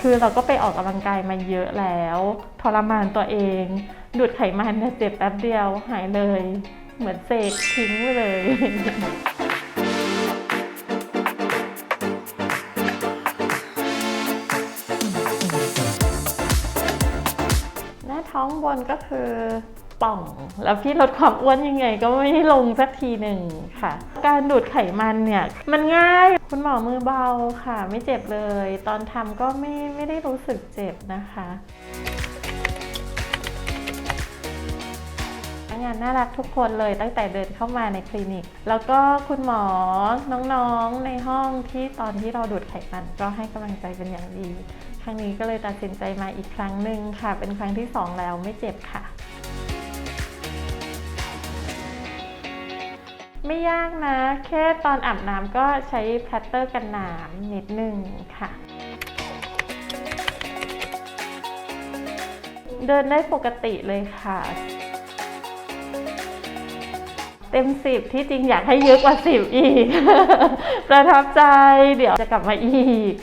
คือเราก็ไปออกกำลังกายมาเยอะแล้ว ทรมานตัวเอง ดูดไขมันเนี่ยเจ็บแป๊บเดียวหายเลย เหมือนเสกทิ้งไปเลยหน้าท้องบนก็คือ ป่อง แล้วพี่ลดความอ้วนยังไงก็ไม่ลงสักทีหนึ่งค่ะ การดูดไขมันเนี่ย มันง่ายคุณหมอมือเบาค่ะ ไม่เจ็บเลย ตอนทำก็ไม่ไม่ได้รู้สึกเจ็บนะคะงานน่ารักทุกคนเลยตั้งแต่เดินเข้ามาในคลินิก แล้วก็คุณหมอน้องๆในห้องที่ตอนที่เราดูดไขมันก็ให้กำลังใจเป็นอย่างดี ครั้งนี้ก็เลยตัดสินใจมาอีกครั้งหนึ่งค่ะ เป็นครั้งที่สองแล้วไม่เจ็บค่ะ ไม่ยากนะ แค่ตอนอาบน้ำก็ใช้แพลตเตอร์กันน้ำนิดนึงค่ะ เดินได้ปกติเลยค่ะ เต็มสิบที่จริงอยากให้เยอะกว่าสิบอีก ประทับใจเดี๋ยวจะกลับมาอีก